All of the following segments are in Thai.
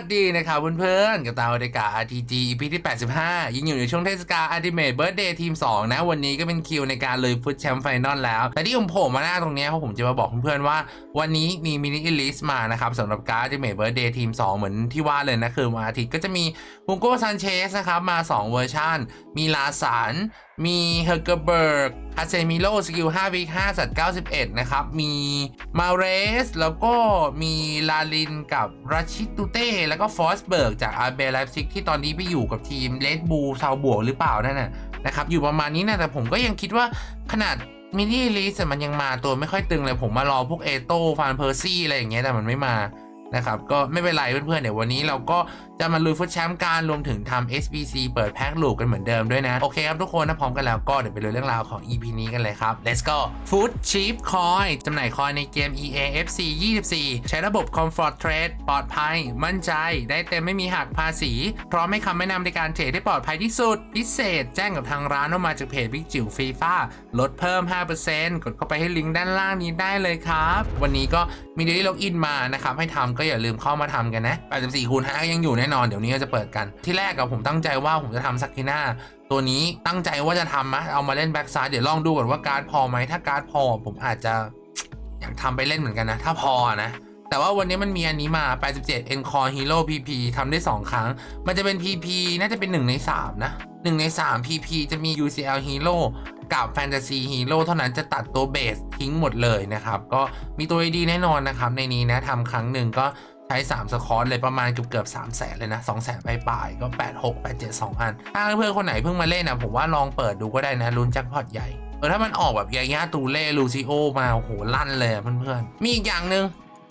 สดีนะครับเพื่อนๆ กับตาอเดกา RTG EP ที่ 85ยังอยู่ในช่วงเทศกาล Ultimate Birthday ทีม2นะ วันนี้ก็เป็นคิวในการเลยฟุตแชมป์ไฟนอลแล้ว แต่ที่ผมโผล่มาหน้าตรงนี้เพราะผมจะมาบอกเพื่อนๆว่า วันนี้มีมินิอิลิสมานะครับสำหรับการ์ด Ultimate Birthday ทีม2เหมือนที่ว่าเลยนะ คือวันอาทิตย์ก็จะมีฮุงโกซันเชสนะครับมา 2 เวอร์ชันมีลาสาน มีเฮอร์เกเบิร์กคาเซมิโลสกิล5วิก5สัตว์91 นะครับ มีมาเรส แล้วก็มีลาลินกับราชิตูเต้ แล้วก็ฟอสเบิร์กจากอาร์เบลไลฟ์ซิกที่ตอนนี้ไปอยู่กับทีมเลดบูชาวบวกหรือเปล่านั่นน่ะนะครับ อยู่ประมาณนี้นะแต่ผมก็ยังคิดว่าขนาดมินิลิสมันยังมาตัวไม่ค่อยตึงเลยผมมารอพวกเอโต้ฟานเพอร์ซี่อะไรอย่างเงี้ยแต่มันไม่มา นะครับก็ไม่เป็นไรเพื่อนๆเดี๋ยววันนี้เราก็จะมาลุยฟุตแชมป์การรวมถึงทำ SBC เปิดแพ็คลูกกันเหมือนเดิมด้วยนะ โอเคครับทุกคนถ้าพร้อมกันแล้วก็เดี๋ยวไปลุยเรื่องราวของ EP นี้กันเลยครับ let's go Food Cheap Coin จำหน่ายคอยในเกม EA FC 24 ใช้ระบบ Comfort Trade ปลอดภัย มั่นใจ ได้เต็มไม่มีหักภาษี พร้อมให้คำแนะนำในการเทรดได้ปลอดภัยที่สุด พิเศษ แจ้งกับทางร้านว่ามาจากเพจบิ๊กจิ๋วฟีฟ่าลดเพิ่ม 5%กดเข้าไปให้ลิงก์ด้านล่างนี้ได้เลยครับวันนี้ก็มีเดลี่ล็อกอินมานะครับให้ทำก็อย่าลืมเข้ามาทำกันนะ 84คูณ5ก็ยังอยู่แน่นอนเดี๋ยวนี้ก็จะเปิดกันที่แรกกับผมตั้งใจว่าผมจะทำซักทีหน้าตัวนี้ตั้งใจว่าจะทำนะเอามาเล่นแบ็กซ้ายเดี๋ยวลองดูก่อนว่าการ์ดพอไหมถ้าการ์ดพอผมอาจจะอยากทำไปเล่นเหมือนกันนะ ถ้าพอนะ แต่ว่าวันนี้มันมีอันนี้มา 87 Encore Hero PP ทำได้ 2 ครั้ง มันจะเป็น PP น่าจะเป็น 1 ใน 3 นะ 1 ใน 3 PP จะมี UCL Hero กับ Fantasy Hero เท่านั้นจะตัดตัวเบสทิ้งหมดเลยนะครับ ก็มีตัวดีแน่นอนนะครับ ในนี้นะทำครั้งหนึ่งก็ใช้ 3 สคอร์เลยประมาณเกือบเกือบ3แสนเลยนะ2แสนปลายๆก็ 8 6 8 7 2 อัน ถ้าเพื่อนคนไหนเพิ่งมาเล่นนะผมว่าลองเปิดดูก็ได้นะลุ้นแจ็คพอตใหญ่เออถ้ามันออกแบบยาย่าตูเล่ลูซิโอมาโอ้โหลั่นเลยเพื่อนๆมีอีกอย่างหนึ่ง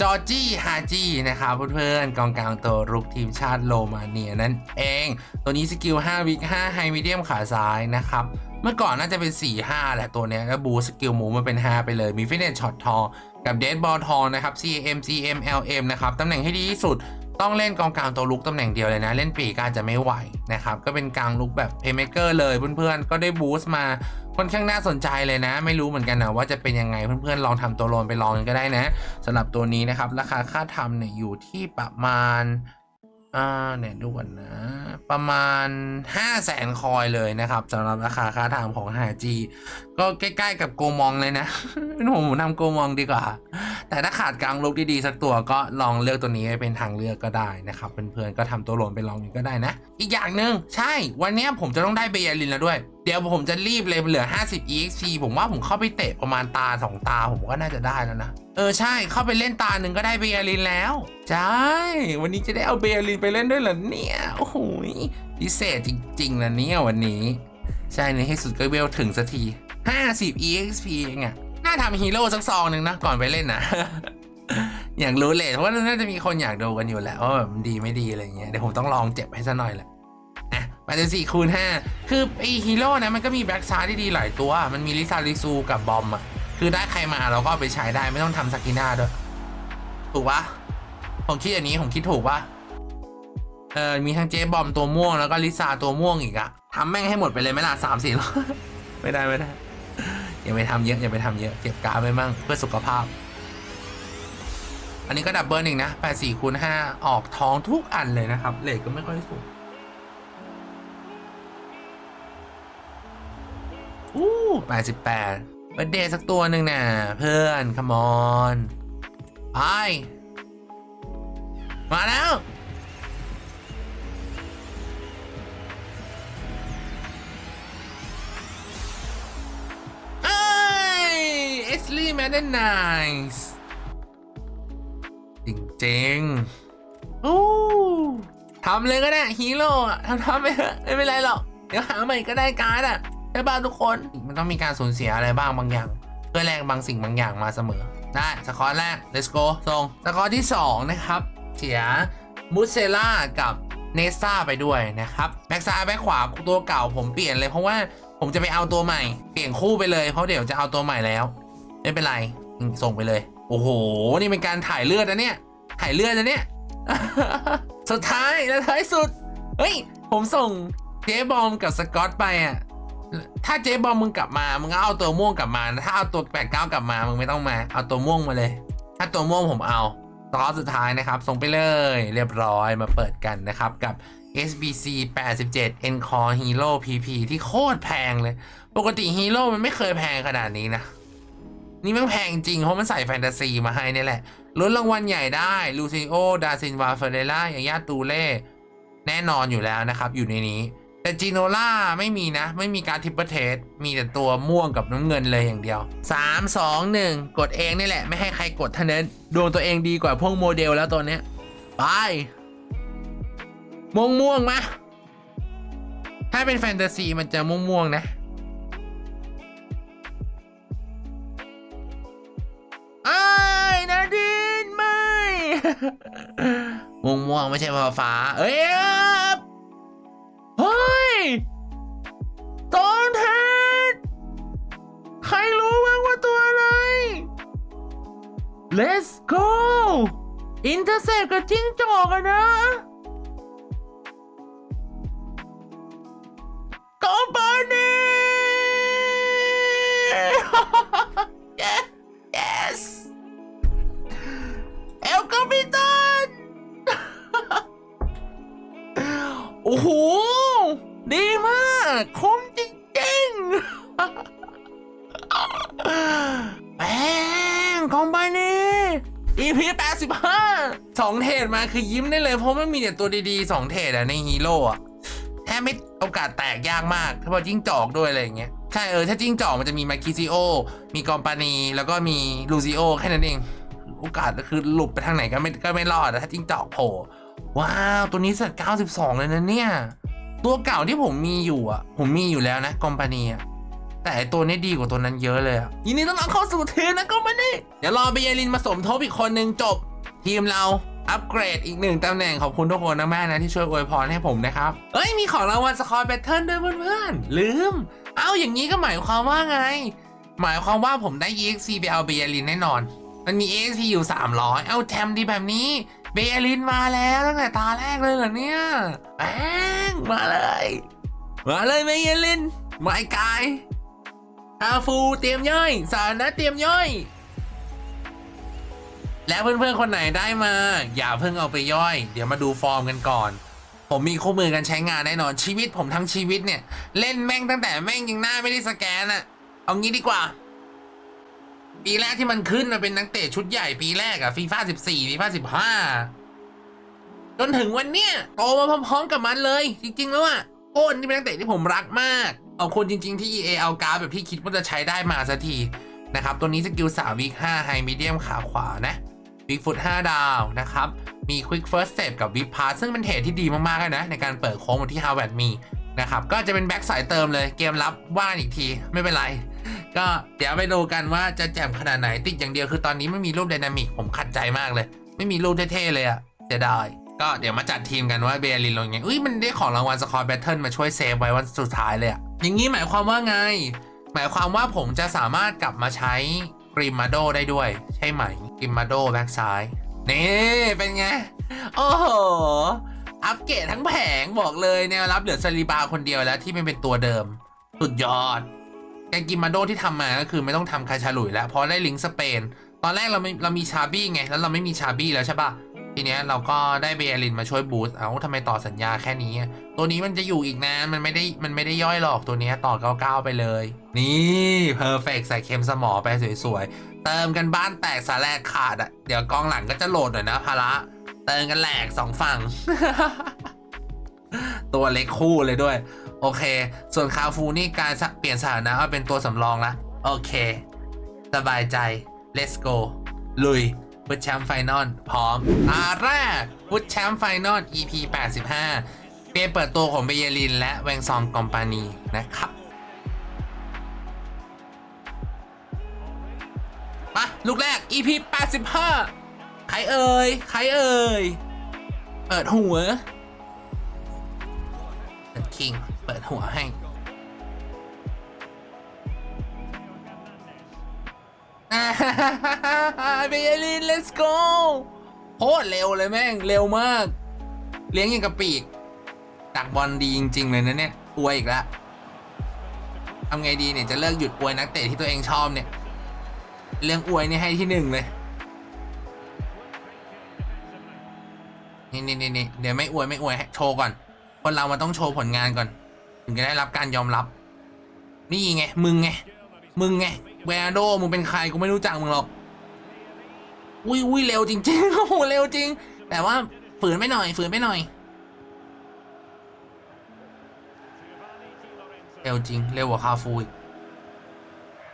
จอร์จี้ฮาจีนะครับเพื่อนๆกองกลางตัวรุกทีมชาติโรมาเนียนั่นเอง ตัวนี้สกิล 5 วิก5ไฮมีเดียมขาซ้ายนะครับ เมื่อก่อนน่าจะเป็น 4-5 แหละตัวนี้ยแล้วบูสกิลหมูมันเป็น 5 ไปเลย มีฟินเนตช็อตทองกับเดดบอลทองนะครับ CM CM LM นะครับ ตำแหน่งที่ดีที่สุดต้องเล่นกองกลางตัวลุกตำแหน่งเดียวเลยนะ เล่นปีกอาจจะไม่ไหวนะครับ ก็เป็นกลางลุกแบบเพย์เมเกอร์เลยเพื่อนๆ ก็ได้บูสต์มา ค่อนข้างน่าสนใจเลยนะ ไม่รู้เหมือนกันนะว่าจะเป็นยังไงเพื่อนๆลองทำตัวโลนไปลองกันก็ได้นะสำหรับตัวนี้นะครับราคาค่าทำเนี่ยอยู่ที่ประมาณ อ่าเนี่ยดูก่อนนะ ประมาณ 5 0 0แสนคอยเลยนะครับสำหรับราคาค่าทำของ 5G ก็ใกล้ๆกับโกมองเลยนะผมทำโกมองดีกว่า แต่ถ้าขาดกลางลุกดีๆสักตัวก็ลองเลือกตัวนี้เป็นทางเลือกก็ได้นะครับเพื่อนๆก็ทำตัวโหลนไปลองกันก็ได้นะ อีกอย่างหนึ่งใช่ วันนี้ผมจะต้องได้เบยาลินแล้วด้วย เดี๋ยวผมจะรีบเลยเหลือ 50 exp ผมว่าผมเข้าไปเตะประมาณตา 2 ตาผมก็น่าจะได้แล้วนะเออใช่เข้าไปเล่นตาหนึ่งก็ได้เบยาลินแล้ว ใช่ วันนี้จะได้เอาเบยาลินไปเล่นด้วยเหรอเนี่ย โอ้โหพิเศษจริงๆนะเนี่ยวันนี้ ใช่ในที่สุดก็เวลถึงสักที 50 exp เองอะน่าทำฮีโร่สักซองหนึ่งนะ ก่อนไปเล่นนะ อยากรู้เลยเพราะว่าน่าจะมีคนอยากดูกันอยู่แหละว่าแบบมันดีไม่ดีอะไรเงี้ยเดี๋ยวผมต้องลองเจ็บให้ซะหน่อยแหละอะไปเจสี่คูณห้าคือไอฮีโร่นะมันก็มีแบ็กซาที่ดีหลายตัว มันมีลิซาริซูกับบอมอะคือได้ใครมาเราก็เอาไปใช้ได้ไม่ต้องทำสกิน่าด้วย ถูกปะ ผมคิดอันนี้ผมคิดถูกปะเออมีทั้งเจ๊บอมตัวม่วงแล้วก็ลิซาตัวม่วงอีกอะทำแม่งให้หมดไปเลยไหมล่ะสามสี่ร้อยไม่ได้ไม่ได้อย่าไปทำเยอะอย่าไปทำเยอะเก็บการ์ดไว้มั่งเพื่อสุขภาพ อันนี้ก็ดับเบิลอีกนะ8 4คูณ5ออกท้องทุกอันเลยนะครับเลทก็ไม่ค่อยสูงอู้88เบิร์ดเดย์สักตัวหนึ่งน่ะเพื่อนคัมอนไป มาแล้ว เอ้ยเอสลี่แมนเดนไนส์จริงๆโอ้ทำเลยก็ได้ฮีโร่อะทำทำไปเถอะไม่เป็นไรหรอก เดี๋ยวหาใหม่ก็ได้การ์ดอะใช่ป่ะทุกคน มันต้องมีการสูญเสียอะไรบ้างบางอย่าง เพื่อแลกบางสิ่งบางอย่างมาเสมอ ได้ สกอร์แรก let's go ส่งสกอร์ที่ 2 นะครับ เสียมูเซล่ากับเนซ่าไปด้วยนะครับแบ็กซ้ายแบ็กขวาตัวเก่าผมเปลี่ยนเลยเพราะว่าผมจะไปเอาตัวใหม่ เปลี่ยนคู่ไปเลยเพราะเดี๋ยวจะเอาตัวใหม่แล้ว ไม่เป็นไรส่งไปเลย โอ้โห นี่เป็นการถ่ายเลือดนะเนี่ย ถ่ายเลือดนะเนี่ย สุดท้ายและท้ายสุด เฮ้ย ผมส่งเจ๊บอมกับสกอตไปอะ ถ้าเจ๊บอมมึงกลับมา มึงก็เอาตัวม่วงกลับมา ถ้าเอาตัวแปดเก้ากลับมา มึงไม่ต้องมา เอาตัวม่วงมาเลย ถ้าตัวม่วงผมเอา ตอนสุดท้ายนะครับส่งไปเลยเรียบร้อยมาเปิดกันนะครับกับ SBC 87 Encore Hero PP ที่โคตรแพงเลย ปกติฮีโร่มันไม่เคยแพงขนาดนี้นะ นี่มันแพงจริงเพราะมันใส่แฟนตาซีมาให้นี่แหละลุ้นรางวัลใหญ่ได้ลูซิโอดาซินวาเฟเรล่ายาย่าตูเล่ แน่นอนอยู่แล้วนะครับ อยู่ในนี้ แต่จีโนล่าไม่มีนะ ไม่มีการทิปเปอร์เทสมีแต่ตัวม่วงกับน้ำเงินเลยอย่างเดียว 3 2 1 กดเองนี่แหละ ไม่ให้ใครกดเท่านั้นดวงตัวเองดีกว่าพวกโมเดลแล้วตัวเนี้ย ไป ม่วงม่วงมาถ้าเป็นแฟนตาซีมันจะม่วงม่วงนะไอ้นาดินไม่ม่วงม่วงไม่ใช่ฟ้าฟ้า เอ้ย เฮ้ยตอนเทสใครรู้บ้างว่าตัวอะไร Let's go อินเตอร์เซปกับจิ้งจอกอะนะ สองเทรดมาคือยิ้มได้เลย เพราะมันมีแต่ตัวดีๆสองเทรดอะในฮีโร่อะแทบไม่โอกาสแตกยากมากถ้าพอจิ้งจอกด้วยอะไรอย่างเงี้ยใช่เออถ้าจิ้งจอกมันจะมีมาคิซิโอ มีกอมปานี แล้วก็มีลูซิโอแค่นั้นเอง โอกาสก็คือหลุดไปทางไหนก็ไม่ก็ไม่รอดถ้าจิ้งจอกโผล่ว้าวตัวนี้สัตว์92 เลยนะเนี่ย ตัวเก่าที่ผมมีอยู่อะ ผมมีอยู่แล้วนะกอมปานีอะแต่ตัวนี้ดีกว่าตัวนั้นเยอะเลยอะยินดีต้อนรับเข้าสู่เทีมนะกอมปานีเดี๋ยวรอเบยลินมาสมทบอีกคนหนึ่งจบทีมเรา อัปเกรดอีกหนึ่งตำแหน่งขอบคุณทุกคนนะแม่นะที่ช่วยอวยพรให้ผมนะครับเอ้ยมีของรางวัลสคอร์แบทเทิลด้วยเพื่อนๆลืม เอาอย่างนี้ก็หมายความว่าไง หมายความว่าผมได้ EXC ไปเอาเบยลินแน่นอน มันมี EXP อยู่ 300 เอาแทมดีแบบนี้เบยลินมาแล้วตั้งแต่ตาแรกเลยเหรอเนี่ยแป้งมาเลย มาเลยเบยลินไมกายอาฟูเตรียมย่อยสารนะเตรียมย่อย แล้วเพื่อนๆคนไหนได้มา อย่าเพิ่งเอาไปย่อย เดี๋ยวมาดูฟอร์มกันก่อน ผมมีคู่มือกันใช้งานแน่นอนชีวิตผมทั้งชีวิตเนี่ย เล่นแม่งตั้งแต่แม่งยังหน้าไม่ได้สแกนอะเอางี้ดีกว่า ปีแรกที่มันขึ้นมาเป็นนักเตะชุดใหญ่ปีแรกอะฟีฟ่า14ฟีฟ่า15จนถึงวันเนี้ยโตมาพร้อมๆกับมันเลย จริง ๆ แล้วอะโอ้นนี่เป็นนักเตะที่ผมรักมากเอาคนจริง ๆที่ EA เอาการแบบที่คิดว่าจะใช้ได้มาสักทีนะครับตัวนี้สกิล3วิก5ไฮมีเดียมขาขวานะ วิกฟุต5ดาวนะครับ มี Quick First Step กับ Whip Pass ซึ่งเป็นเทรดที่ดีมากๆเลยนะ ในการเปิดโค้งเหมือนที่ฮาวเวิร์ดมีนะครับ ก็จะเป็นแบ็กสายเติมเลยเกมรับว่านอีกทีไม่เป็นไร ก็เดี๋ยวไปดูกันว่าจะแจ่มขนาดไหนติดอย่างเดียวคือตอนนี้ไม่มีรูปไดนามิกผมขัดใจมากเลย ไม่มีรูปเท่ๆเลยอะเสียดายก็เดี๋ยวมาจัดทีมกันว่าเบลลินลงยังไงอุ้ยมันได้ของรางวัลสคอร์แบทเทิลมาช่วยเซฟไว้วันสุดท้ายเลยอะอย่างนี้หมายความว่าไง หมายความว่าผมจะสามารถกลับมาใช้ ริมมาโดได้ด้วย ใช่ไหมกริมมาโดแบ็กซ้าย นี่ เป็นไง โอ้โห อัปเกรดทั้งแผงบอกเลยแนวรับเหลือซาลิบาคนเดียวแล้วที่ไม่เป็นตัวเดิม สุดยอดแกงกิมมาโดที่ทำมาก็คือไม่ต้องทำคาชาลุยแล้วเพราะได้ลิงสเปน ตอนแรกเราไม่เรามีชาบี้ไง แล้วเราไม่มีชาบี้แล้วใช่ปะ ทีเนี้ยเราก็ได้เบยลินมาช่วยบูสต์เอ้าทำไมต่อสัญญาแค่นี้ ตัวนี้มันจะอยู่อีกนานมันไม่ได้มันไม่ได้ย่อยหรอกตัวเนี้ยต่อ99ไปเลย นี่เพอร์เฟกใส่เค็มสมอไปสวยๆ เติมกันบ้านแตกสาแลกขาดอะเดี๋ยวกองหลังก็จะโหลดหน่อยนะภาระเติมกันแหลกสองฝั่ง ตัวเล็กคู่เลยด้วย โอเค ส่วนคาฟูนี่การสะเปลี่ยนสถานะมาเป็นตัวสำรองละโอเค สบายใจ let's go ลุย ฟุตแชมป์ไฟนอลพร้อมอาแรกฟุตแชมป์ไฟนอล EP 85 เป็นเปิดตัวของเบเยลิน และแวงซองกอมปานีนะครับมาลูกแรก EP 85 ใครเอ่ย ใครเอ่ย เปิดหัว เปิดคิง เปิดหัวให้ อ่าเบยลิน let's go โคตรเร็วเลยแม่ง เร็วมาก เลี้ยงอย่างกับปีกดักบอลดีจริง ๆ เลยนะเนี่ยอวยอีกแล้วทำไงดีเนี่ยจะเลิกหยุดอวยนักเตะที่ตัวเองชอบเนี่ย เรื่องอวยนี่ให้ที่หนึ่งเลย นี่นี่นี่เดี๋ยวไม่อวยไม่อวยโชว์ก่อน คนเรามันต้องโชว์ผลงานก่อน ถึงจะได้รับการยอมรับ นี่ไง มึงไง มึงไง แวร์โดมึงเป็นใครกูไม่รู้จักมึงหรอกอุ้ยอุ้ยเร็วจริงๆโอ้โหเร็วจริง แต่ว่าฝืนไปหน่อย ฝืนไปหน่อยเร็วจริง เร็วกว่าคาฟู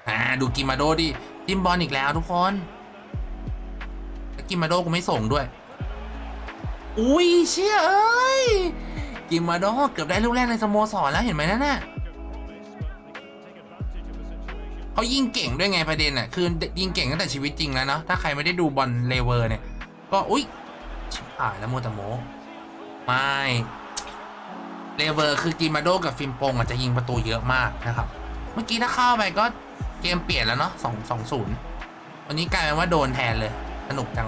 อ่าดูกิมาโดดิจิมบอลอีกแล้วทุกคนแล้วกิมาโดกูไม่ส่งด้วย อุ้ยเชี่ยเอ้ยกิมาโดเกือบได้ลูกแรกในสโมสรแล้วเห็นไหมนั่นน่ะ เขายิงเก่งด้วยไงประเด็นอะคือยิงเก่งตั้งแต่ชีวิตจริงแล้วเนาะถ้าใครไม่ได้ดูบอลเลเวอร์เนี่ย ก็อุ้ยชิบหายแล้วโมวแตโมไม่เลเวอร์คือกิมาโดกับฟิมปงอาจจะยิงประตูเยอะมากนะครับ เมื่อกี้ถ้าเข้าไปก็เกมเปลี่ยนแล้วเนาะสองสองศูนย์วันนี้กลายเป็นว่าโดนแทนเลย สนุกจัง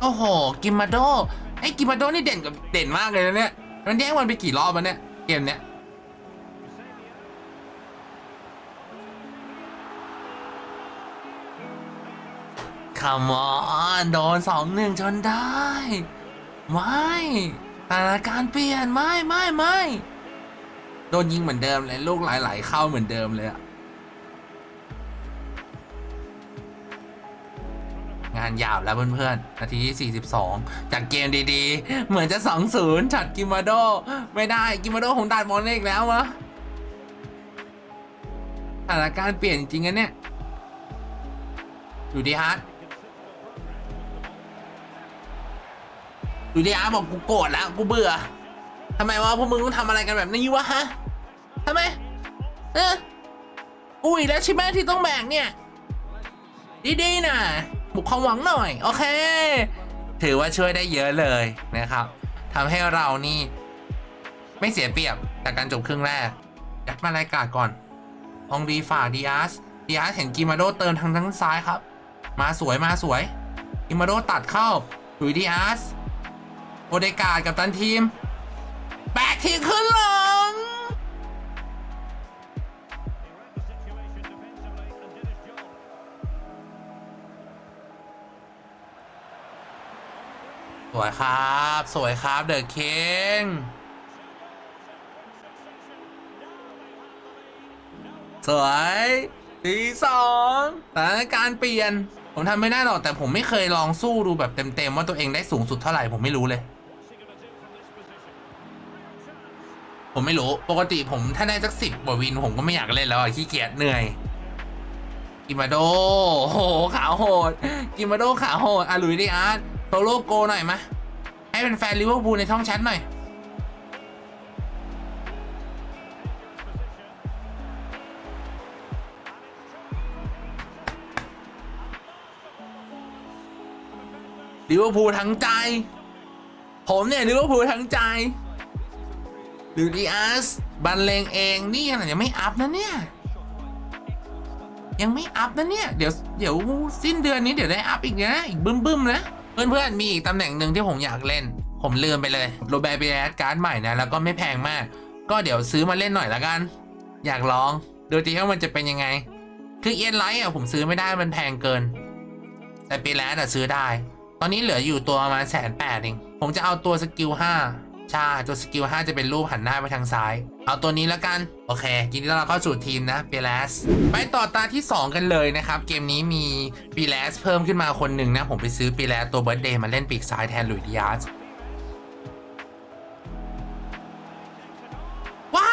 โอ้โห กิมาโดไอ้กิมาโดนี่เด่นกับเด่นมากเลยนะเนี่ย มันแย่งวันไปกี่รอบแล้วเนี่ย เกมเนี้ยคามอนโดนสองหนึ่งจนได้ ไม่สถานการณ์เปลี่ยนไม่ไม่ไม่โดนยิงเหมือนเดิมเลย ลูกหลาย ๆ เข้าเหมือนเดิมเลยอะานหยาบแล้วเพื่อนๆ นาทีที่ 42 จากเกมดีๆ เหมือนจะ 2-0จัดกิมาโด ไม่ได้กิมาโดของดัดบอลอีกแล้ววะสถานการณ์เปลี่ยนจริงๆนะเนี่ยอยู่ดีฮาร์ดอยู่ดีฮาร์ดบอกกูโกรธแล้ว กูเบื่อทำไมวะพวกมึงต้องทำอะไรกันแบบนี้วะฮะทำไม เอออุ้ยแล้วใช่ไหมที่ต้องแบ่งเนี่ย ดีๆนะ บุกความหวังหน่อย โอเค ถือว่าช่วยได้เยอะเลยนะครับทำให้เรานี่ ไม่เสียเปรียบจากการจบครึ่งแรกยัดมารายการก่อน องดีฝ่าดีอาสดีอาสเห็นกิมาโดเติมทางทั้งซ้ายครับ มาสวยมาสวย กิมาโดตัดเข้าลุยดีอาสโอเดกาดกับตันทีม แบกทีขึ้นหลัง สวยครับ สวยครับเดอะเคงสวยทีสองสถานการณ์เปลี่ยน ผมทำไม่ได้หรอก แต่ผมไม่เคยลองสู้ดูแบบเต็ม ๆ ว่าตัวเองได้สูงสุดเท่าไหร่ ผมไม่รู้เลย ผมไม่รู้ปกติผมถ้าได้สักสิบกว่าวิน ผมก็ไม่อยากเล่นแล้วอะขี้เกียจเหนื่อยกิมาโดโอ้โหขาโหดกิมาโดขาโหดอะหลุยดิอาร์ต โซโลโกหน่อยมะให้เป็นแฟนลิเวอร์พูลในช่องแชทหน่อย ลิเวอร์พูลทั้งใจ ผมเนี่ยลิเวอร์พูลทั้งใจลูดิอัสบันเลงเองนี่ขนาดยังไม่อัพนะเนี่ย ยังไม่อัพนะเนี่ย เดี๋ยวเดี๋ยวสิ้นเดือนนี้เดี๋ยวได้อัพอีกนะ อีกบึ้มๆนะ เพื่อนๆมีอีกตำแหน่งหนึ่งที่ผมอยากเล่น ผมลืมไปเลยโรแบร์เบรสการ์ดใหม่นะแล้วก็ไม่แพงมาก ก็เดี๋ยวซื้อมาเล่นหน่อยละกัน อยากลอง ดูทีว่ามันจะเป็นยังไง คือเอ็นไลท์อะผมซื้อไม่ได้มันแพงเกิน แต่ปีแลสอะซื้อได้ ตอนนี้เหลืออยู่ตัวประมาณแสนแปดเองผมจะเอาตัวสกิลห้าใช่ตัวสกิล5จะเป็นรูปหันหน้าไปทางซ้าย เอาตัวนี้แล้วกัน โอเคยินดีต้อนรับเข้าสู่ทีมนะเปเลสไปต่อตาที่ 2 กันเลยนะครับ เกมนี้มีปีเลสเพิ่มขึ้นมาคนหนึ่งนะ ผมไปซื้อปีเลสตัวเบิร์ดเดย์มาเล่นปีกซ้ายแทนลุยดิอาสว้า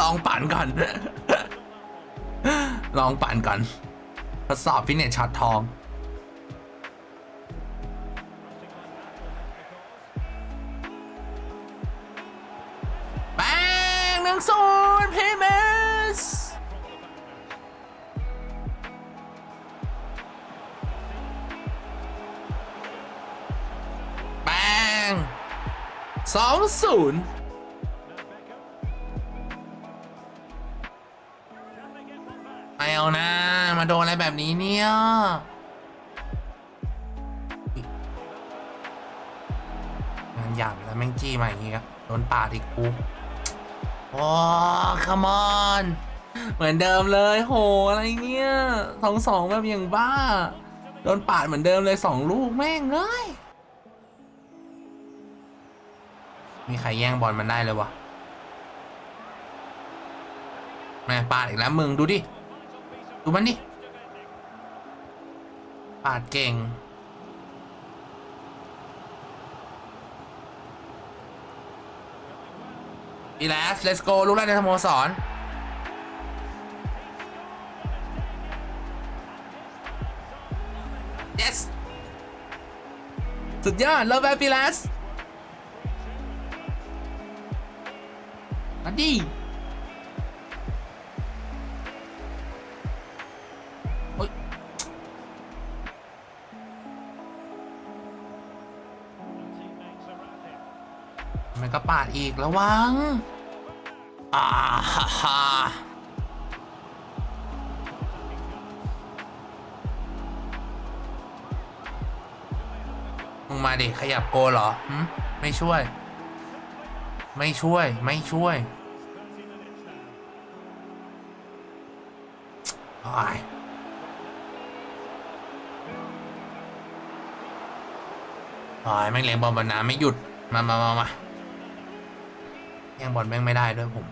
ลองปั่นก่อน ลองปั่นก่อนทดสอบฟิตเนสช็อตทอง หนึ่งศูนย์พีเมสแบงสองศูนย์ไม่เอานะ มาโดนอะไรแบบนี้เนี่ยงานหยาบแล้วแม่งจี้มาอย่างงี้ครับโดนปาดอีกกู โอ้คมอน เหมือนเดิมเลย โห อะไรเนี่ยสองสองแบบอย่างบ้า โดนปาดเหมือนเดิมเลยสองลูกแม่งเลย มีใครแย่งบอลมันได้เลยวะแม่ปาดอีกแล้วมึง ดูดิ ดูมันดิ ปาดเก่ง อีแลส let's go ลูกแรกในสโมสร yes สุดยอด love happy ปีแลสมาดิ อีกระวังอ่าฮ่าฮ่ามึงมาดิขยับโกเหรอหึไม่ช่วย ไม่ช่วย ไม่ช่วยโอ้ยอ้ยแม่งเลี้ยงบอลบนน้ำไม่หยุด มามามามา แย่งบอลแม่งไม่ได้ด้วยผม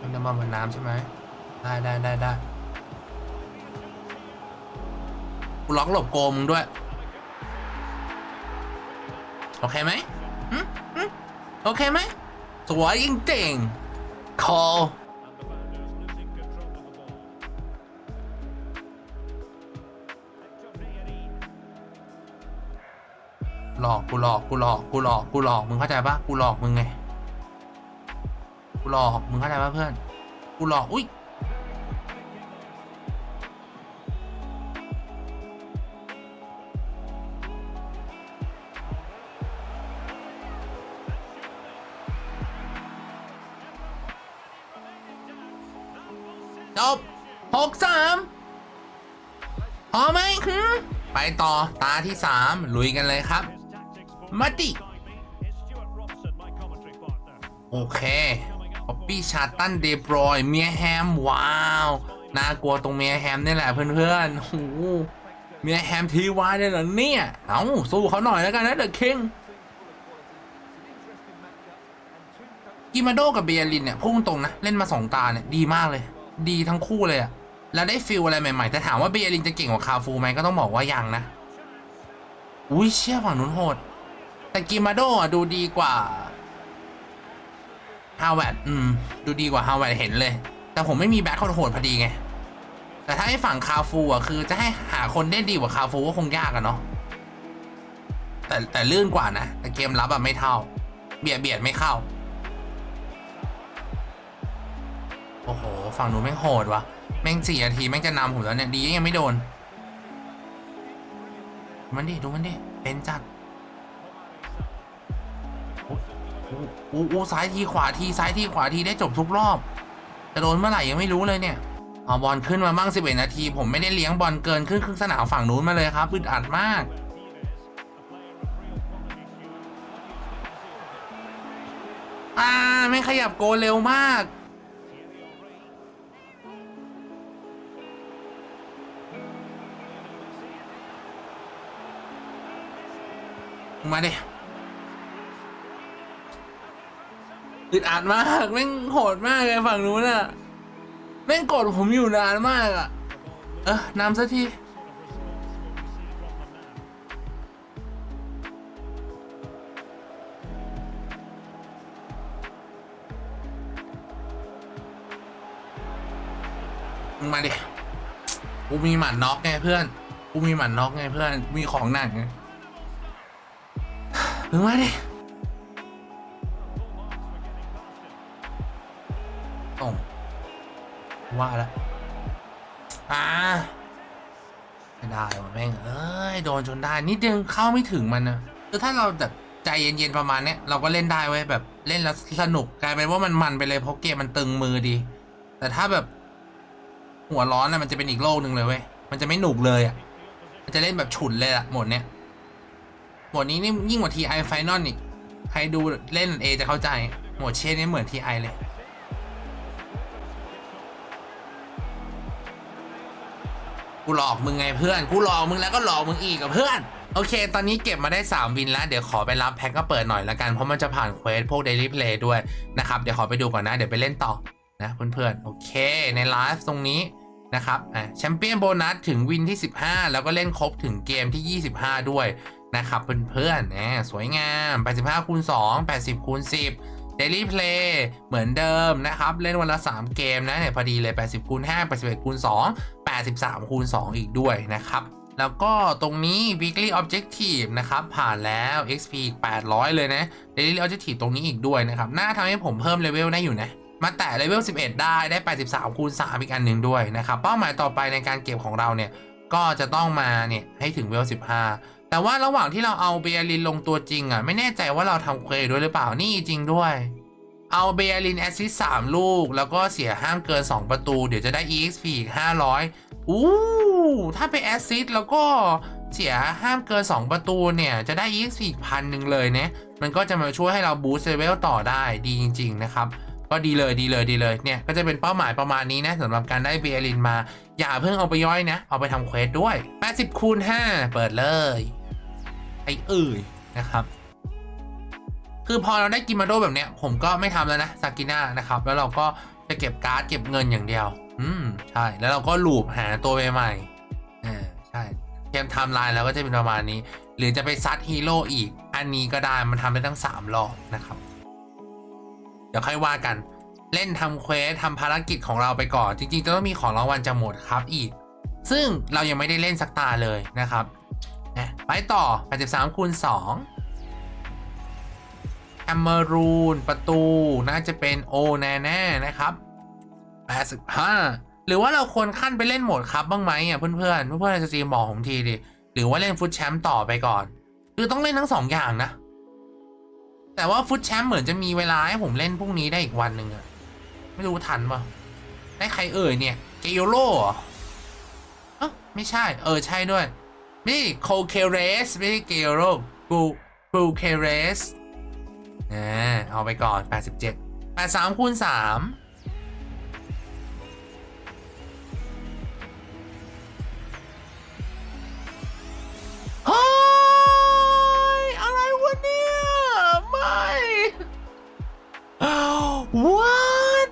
มันจะบอลบนน้ำใช่ไหมได้ได้ได้ได้กูล็อกหลบโกมึงด้วย โอเคไหมหึหึโอเคไหมสวยจริงๆ call หลอกกูหลอกกูหลอกกูหลอกกูหลอกมึงเข้าใจปะกูหลอกมึงไงกูหลอกมึงเข้าใจปะเพื่อนกูหลอกอุ้ยจบหกสามพอไหมหืมไปต่อตาที่สามลุยกันเลยครับ มาดิโอเคป๊อปปี้ชาตันเดบรอยเมียแฮม ว้าว น่ากลัวตรงเมียแฮมนี่แหละเพื่อนๆโอ้เมียแฮมทีวายเนี่ยเหรอเนี่ย เอาสู้เขาหน่อยแล้วกันนะเดอะคิงกิมาโดกับเบียรินเนี่ยพุ่งตรงนะ เล่นมาสองตาเนี่ย ดีมากเลย ดีทั้งคู่เลยอะแล้วได้ฟิลอะไรใหม่ๆ แต่ถามว่าเบียรินจะเก่งกว่าคาฟูไหมก็ต้องบอกว่ายังนะ อุ้ยเชี่ยฝั่งนู้นโหด แต่กิมาโดะดูดีกว่าฮาวเวิร์ดอืม ดูดีกว่าฮาวเวิร์ดเห็นเลย แต่ผมไม่มีแบ็คคนโหดพอดีไง แต่ถ้าให้ฝั่งคาฟูอะคือจะให้หาคนได้ดีกว่าคาฟูก็คงยากอะเนาะแต่แต่ลื่นกว่านะแต่เกมรับอะไม่เท่า เบียดเบียดไม่เข้า โอ้โห ฝั่งหนูแม่งโหดวะแม่งสี่นาทีแม่งจะนำผมแล้วเนี่ย ดียังไม่โดน มันดิ ดูมันดิ เป็นจัด อู้อู้ซ้ายทีขวาทีซ้ายทีขวาทีได้จบทุกรอบจะโดนเมื่อไหร่ยังไม่รู้เลยเนี่ยเอาบอลขึ้นมาบ้าง11 นาที ผมไม่ได้เลี้ยงบอลเกินครึ่งครึ่งสนามฝั่งนู้นมาเลยครับอึดอัดมากอ่าไม่ขยับโกเร็วมากมาดิ อึดอัดมากแม่งโหดมากเลยฝั่งนู้นอะแม่งกดผมอยู่นานมากอะเออนำสักทีมึงมาดิ กูมีหมัดน็อกไงเพื่อน กูมีหมัดน็อกไงเพื่อน มีของหนักไงมึงมาดิ ว่าแล้วอ่าไม่ได้ว่ะแม่งเอ้ยโดนจนได้นิดเดียวเข้าไม่ถึงมันนะคือถ้าเราแบบใจเย็นๆประมาณเนี้ยเราก็เล่นได้เว้ยแบบเล่นแล้วสนุกกลายเป็นว่ามันมันไปเลยเพราะเกมมันตึงมือดี แต่ถ้าแบบ หัวร้อนนะมันจะเป็นอีกโลกหนึ่งเลยเว้ยมันจะไม่หนุกเลยอะมันจะเล่นแบบฉุนเลยอะหมดเนี้ยหมดนี้นี่ยิ่งกว่าทีไอไฟนอลอีกใครดูเล่นเอจะเข้าใจโหมดเชนนี่เหมือนทีไอเลย กูหลอกมึงไงเพื่อน กูหลอกมึงแล้วก็หลอกมึงอีกกับเพื่อน โอเค ตอนนี้เก็บมาได้ 3 วินแล้ว เดี๋ยวขอไปรับแพ็กก็เปิดหน่อยละกัน เพราะมันจะผ่านเควสพวก Daily Play ด้วยนะครับ เดี๋ยวขอไปดูก่อนนะ เดี๋ยวไปเล่นต่อนะเพื่อนๆ โอเค ในไลฟ์ตรงนี้นะครับอะแชมเปี้ยนโบนัสถึงวินที่ 15 แล้วก็เล่นครบถึงเกมที่ 25 ด้วยนะครับเพื่อนๆแหมสวยงาม 85คูณ2 80คูณ10 Daily Play เหมือนเดิมนะครับ เล่นวันละ 3 เกมนะเนี่ยพอดีเลย 80คูณ5 81คูณ2 83คูณ2 อีกด้วยนะครับ แล้วก็ตรงนี้ weekly objective นะครับ ผ่านแล้ว XP อีก 800 เลยนะ daily objective ตรงนี้อีกด้วยนะครับ น่าทำให้ผมเพิ่มเลเวลได้อยู่นะมาแตะเลเวล 11 ได้ ได้ 83 คูณ 3 อีกอันหนึ่งด้วยนะครับ เป้าหมายต่อไปในการเก็บของเราเนี่ย ก็จะต้องมาเนี่ยให้ถึงเวล 15 แต่ว่าระหว่างที่เราเอาเบียรินลงตัวจริงอะ ไม่แน่ใจว่าเราทำเควด้วยหรือเปล่านี่จริงด้วย เอาเบียรินแอสซิส3ลูก แล้วก็เสียห้ามเกิน 2 ประตู เดี๋ยวจะได้ EXP อีก 500อู้ถ้าไปแอสซิสแล้วก็เสียห้ามเกิน 2 ประตูเนี่ย จะได้ EXP อีกพันหนึ่งเลยเนี่ยมันก็จะมาช่วยให้เราบูสต์เลเวลต่อได้ดีจริง ๆ นะครับก็ดีเลยดีเลยดีเลยเนี่ยก็จะเป็นเป้าหมายประมาณนี้นะสำหรับการได้เบียรินมา อย่าเพิ่งเอาไปย่อยนะ เอาไปทำเควสด้วย 80คูณ5เปิดเลย ไอ้เอ่ยนะครับ คือพอเราได้กินมาโดแบบเนี้ย ผมก็ไม่ทำแล้วนะซากิน่านะครับ แล้วเราก็จะเก็บการ์ดเก็บเงินอย่างเดียว อืมใช่ แล้วเราก็ลูปหาตัวใหม่ๆอ่าใช่เกมไทม์ไลน์แล้วก็จะเป็นประมาณนี้ หรือจะไปซัดฮีโร่อีก อันนี้ก็ได้มันทำได้ทั้ง3รอบนะครับ เดี๋ยวค่อยว่ากันเล่นทำเควสทำภารกิจของเราไปก่อน จริงๆ จะต้องมีของรางวัลจะหมดครับอีก ซึ่งเรายังไม่ได้เล่นสักตาเลยนะครับ ไปต่อ 83คูณ2แอมเมอรูนประตูน่าจะเป็นโอแน่แน่ๆนะครับ 85 หรือว่าเราควรขั้นไปเล่นโหมดครับบ้างไหมอะเพื่อนเพื่อนๆในสตรีบอกผมทีดิหรือว่าเล่นฟุตแชมป์ต่อไปก่อน คือต้องเล่นทั้งสองอย่างนะ แต่ว่าฟุตแชมป์เหมือนจะมีเวลาให้ผมเล่นพรุ่งนี้ได้อีกวันหนึ่งอะไม่รู้ทันปะได้ใครเอ่ยเนี่ยเกโยโร่เหรอเอ้าไม่ใช่ เออ ใช่ด้วย นี่โคเคเรสไม่ใช่เกโยโร่กูกูเคเรสนะเอาไปก่อน 87 83คูณ3เฮ้ย อะไรวะเนี่ย ไม่ What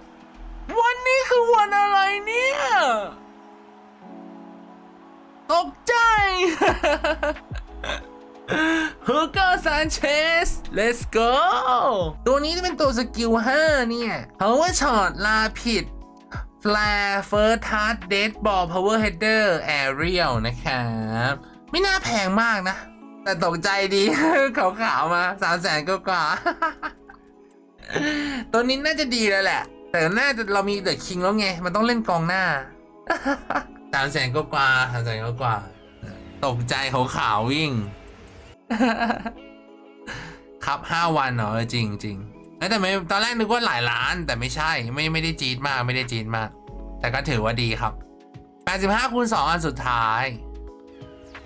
วันนี้คือวันอะไรเนี่ย ตกใจ ฮูเกอร์ซานเชส let's go ตัวนี้จะเป็นตัวสกิล 5 เนี่ย power shot ลาผิด flare first touch dead ball power header aerial นะครับ ไม่น่าแพงมากนะ แต่ตกใจดี ขาวๆ มาสามแสนก็กว่า ตัวนี้น่าจะดีแล้วแหละ แต่น่าจะเรามีเดอะคิงแล้วไง มันต้องเล่นกองหน้า สามแสนก็กว่าสามแสนก็กว่า ตกใจขาวๆวิ่ง ครับห้าวันเหรอจริงจริงแต่ไม่ตอนแรกนึกว่าหลายล้านแต่ไม่ใช่ไม่ไม่ได้จีดมากไม่ได้จีดมาก แต่ก็ถือว่าดีครับ85คูณ2อันสุดท้าย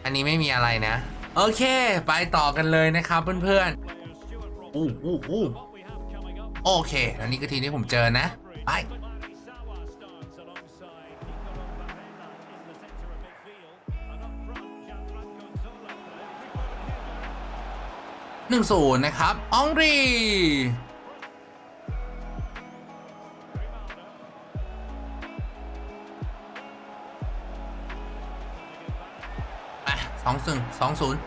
อันนี้ไม่มีอะไรนะ โอเค ไปต่อกันเลยนะครับเพื่อนๆอู้อู้อู้โอเค อันนี้ก็ทีที่ผมเจอนะ ไป หนึ่งศูนย์นะครับ อองรีสองศูนย์สองศูนย์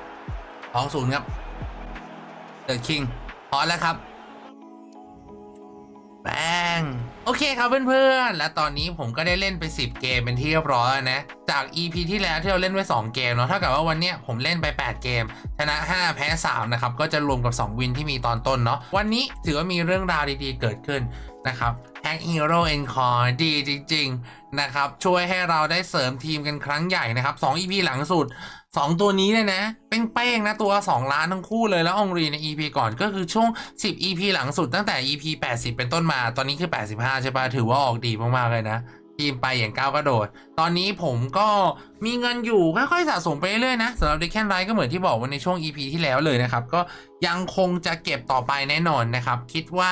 สองศูนย์ครับเดอะคิงพอแล้วครับแโอเคครับเพื่อนๆ และตอนนี้ผมก็ได้เล่นไป 10 เกมเป็นที่เรียบร้อยนะ จาก EP ที่แล้วที่เราเล่นไว้ 2 เกมเนาะเท่ากับว่าวันนี้ผมเล่นไป 8 เกม ชนะ 5 แพ้ 3 นะครับ ก็จะรวมกับ 2 วินที่มีตอนต้นเนาะวันนี้ถือว่ามีเรื่องราวดีๆเกิดขึ้นนะครับ แฮกฮีโร่เอ็นคอร์ดีจริง ๆ นะครับ ช่วยให้เราได้เสริมทีมกันครั้งใหญ่นะครับ2 EP หลังสุด 2 ตัวนี้เลยนะ เป้งๆ นะตัว 2 ล้านทั้งคู่เลยแล้วองรีใน EP ก่อนก็คือช่วง 10 EP หลังสุดตั้งแต่ EP 80 เป็นต้นมาตอนนี้คือ 85 ใช่ปะถือว่าออกดีมาก ๆ เลยนะ ทีมไปอย่างก้าวกระโดด ตอนนี้ผมก็มีเงินอยู่ค่อยๆสะสมไปเรื่อยๆนะสำหรับเดคแคนไลท์ก็เหมือนที่บอกไวันในช่วง EP ที่แล้วเลยนะครับ ก็ยังคงจะเก็บต่อไปแน่นอนนะครับ คิดว่า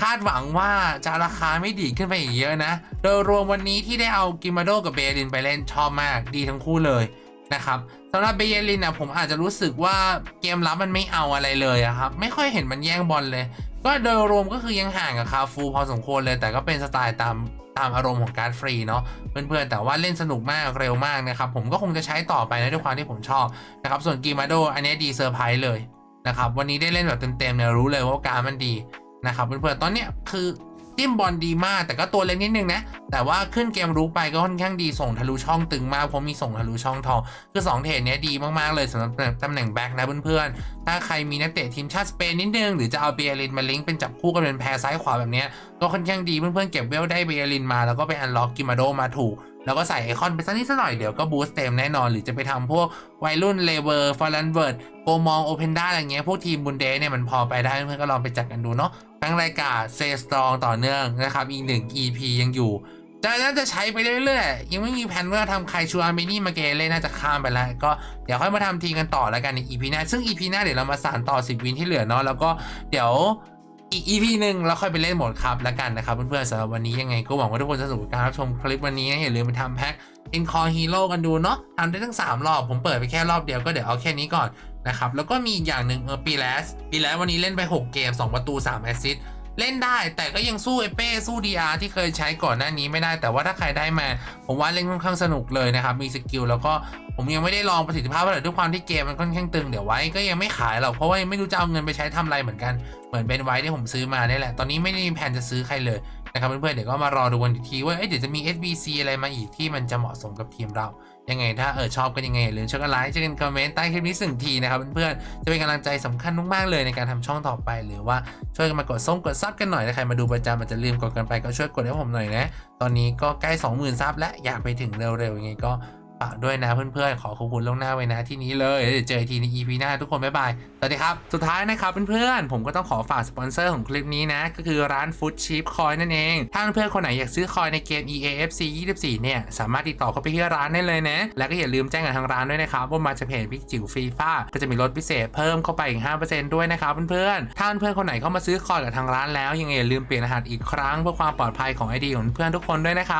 คาดหวังว่าจะราคาไม่ดีขึ้นไปอีกเยอะนะ โดยรวมวันนี้ที่ได้เอากิมาโดกับเบลินไปเล่นชอบมากดีทั้งคู่เลยนะครับสำหรับเบเยลินนะผมอาจจะรู้สึกว่าเกมรับมันไม่เอาอะไรเลยครับ ไม่ค่อยเห็นมันแย่งบอลเลย ก็โดยรวมก็คือยังห่างกับคาฟูพอสมควรเลย แต่ก็เป็นสไตล์ตาม ตามอารมณ์ของการดฟรีเนาะเพื่อนๆแต่ว่าเล่นสนุกมากเร็วมากนะครับผมก็คงจะใช้ต่อไปนะด้วยความที่ผมชอบนะครับส่วนกีมาโดอันนี้ดีเซอร์ไพรส์เลยนะครับวันนี้ได้เล่นแบบเต็มๆเนี่ยรู้เลยว่าการมันดีนะครับเพื่อนๆตอนเนี้ยคือ จิ้มบอลดีมาก แต่ก็ตัวเล็กนิดนึงนะ แต่ว่าขึ้นเกมรู้ไปก็ค่อนข้างดีส่งทะลุช่องตึงมากเพราะมีส่งทะลุช่องทอง คือ 2 เทรดเนี้ยดีมากๆเลยสำหรับตำแหน่งแบ็คนะเพื่อนๆ ถ้าใครมีนักเตะทีมชาติสเปนนิดนึง หรือจะเอาเบียรินมาลิงก์เป็นจับคู่กันเป็นแพรซ้ายขวาแบบเนี้ยก็ค่อนข้างดีเพื่อนๆเก็บเวลได้เบียรินมาแล้วก็ไปอันล็อกกิมาโดมาถูกแล้วก็ใส่ไอคอนไปสักนิดสักหน่อยเดี๋ยวก็บูสต์เต็มแน่นอน หรือจะไปทำพวกวัยรุ่นเลเวอร์ฟอร์ลันเวิร์ดโกมองโอเพนด้าอะไรเงี้ยพวกทีมบุนเดเนี่ยมันพอไปได้เพื่อนก็ลองไปจัดกันดูเนาะ ทั้งรายการเซสตรองต่อเนื่องนะครับ อีกหนึ่ง EP ยังอยู่จะน่าจะใช้ไปเรื่อยๆ ยังไม่มีแผนว่าทำใครชูอาร์เมนี่มาเกเล่น่าจะข้ามไปแล้ว ก็เดี๋ยวค่อยมาทำทีกันต่อแล้วกันใน EP หน้า ซึ่ง EP หน้าเดี๋ยวเรามาสานต่อ 10 วินที่เหลือเนาะ แล้วก็เดี๋ยวอีก EP หนึ่งเราค่อยไปเล่นโหมดครับแล้วกันนะครับเพื่อนๆสำหรับวันนี้ยังไงก็หวังว่าทุกคนจะสนุกกับการรับชมคลิปวันนี้นะอย่าลืมไปทำแพ็ค In Core Hero กันดูเนาะทำได้ทั้ง 3 รอบ ผมเปิดไปแค่รอบเดียวก็เดี๋ยวเอาแค่นี้ก่อน นะครับแล้วก็มีอีกอย่างหนึ่งเออปีแลสปีแลสวันนี้เล่นไป 6 เกม 2 ประตู 3 แอสซิสเล่นได้แต่ก็ยังสู้เอเป้สู้ DR ที่เคยใช้ก่อนหน้านี้ไม่ได้ แต่ว่าถ้าใครได้มา ผมว่าเล่นค่อนข้างสนุกเลยนะครับ มีสกิลแล้วก็ ผมยังไม่ได้ลองประสิทธิภาพเท่าไหร่ด้วยความที่เกมมันค่อนข้างตึงเดี๋ยวไว้ก็ยังไม่ขายหรอกเพราะว่าไม่รู้จะเอาเงินไปใช้ทำอะไรเหมือนกันเหมือนเป็นไว้ที่ผมซื้อมาเนี่ยแหละ ตอนนี้ไม่ได้มีแผนจะซื้อใครเลยนะครับเพื่อนๆเดี๋ยวก็มารอดูกันอีกทีว่าเอ๊ะเดี๋ยวจะมี SBC อะไรมาอีกที่มันจะเหมาะสมกับทีมเรายังไงถ้าเออชอบกันยังไงอย่าลืมช่วยกันไลค์ช่วยกันคอมเมนต์ใต้คลิปนี้สิ่งทีนะครับเพื่อนๆจะเป็นกำลังใจสำคัญมากๆเลยในการทำช่องต่อไป หรือว่าช่วยกันมากดส้มกดซับกันหน่อยถ้าใครมาดูประจำอาจจะลืมกดกันไปก็ช่วยกดให้ผมหน่อยนะ ตอนนี้ก็ใกล้ 20,000 ซับและอยากไปถึงเร็วๆยังไงก็ ฝากด้วยนะเพื่อนๆ ขอขอบคุณล่วงหน้าไว้นะที่นี้เลยเดี๋ยวเจอทีใน EP หน้าทุกคนบ๊ายบาย สวัสดีครับ สุดท้ายนะครับเพื่อนๆ ผมก็ต้องขอฝากสปอนเซอร์ของคลิปนี้นะ ก็คือร้าน Food Cheap Coin นั่นเอง ถ้าเพื่อนๆ คนไหนอยากซื้อคอยในเกม EAFC 24 เนี่ย สามารถติดต่อเข้าไปที่ร้านได้เลยนะ แล้วก็อย่าลืมแจ้งกับทางร้านด้วยนะครับ ว่ามาจากเพจพิกจิ๋วฟีฟ้าก็จะมีลดพิเศษเพิ่มเข้าไปอีก 5%ด้วยนะครับเพื่อนๆ ถ้าเพื่อนๆ คนไหนเข้ามาซื้อคอยกับทางร้านแล้วยังไงอย่าลืมเปลี่ยนรหัสอีกครั้งเพื่อความปลอดภัยของ ID ของเพื่อนทุกคนด้วยนะครับ